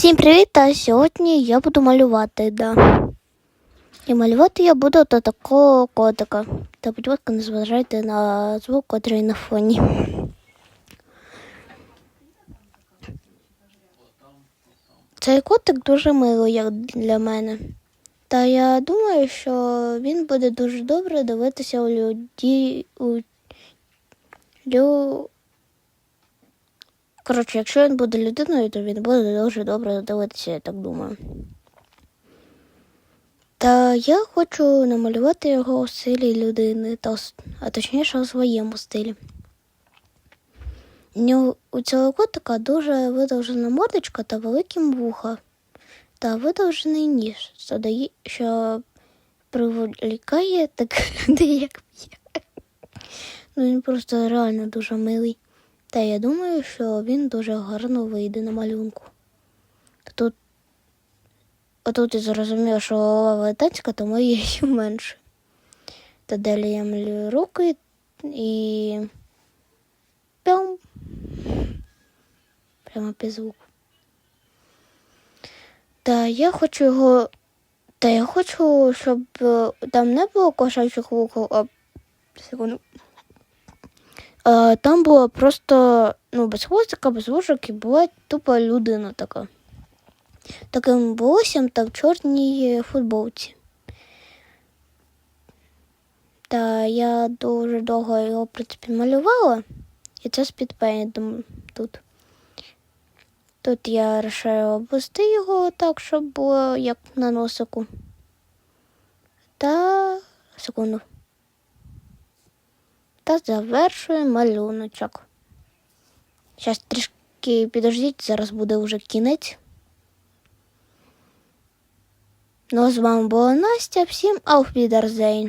Всім привіт! Та сьогодні я буду малювати, да. І малювати я буду до такого котика. Та, будь ласка, не зважайте на звук, котрий на фоні. Цей котик дуже милий, як для мене. Та я думаю, що він буде дуже добре дивитися у людей. У... Лю... Коротше, якщо він буде людиною, то він буде дуже добре дивитися, я так думаю. Та я хочу намалювати його у стилі людини, та, а точніше у своєму стилі. У цього котика дуже видовжена мордочка та великі вуха, та видовжений ніж, що, дає, що приволікає таких людей, як я. Ну він просто реально дуже милий. Та я думаю, що він дуже гарно вийде на малюнку. Тут, отут я зрозумів, що голова велетенська, тому я її менше. Та далі я малюю руки і. Пям. Прямо під звук. Та я хочу його. Та я хочу, щоб е, там не було кошачих вухов, а секунду. А, там було просто ну, без хвостика, без вушок і була тупо людина така. Таким волоссям та в чорній футболці. Та я дуже довго його, в принципі, малювала, і це з підпейнтом тут. Тут я вирішаю обвести його так, щоб було як на носику. Та секунду. Та завершую малюночок. Зараз трішки підождіть, зараз буде вже кінець. Ну, а з вами була Настя. Всім Wiedersehen.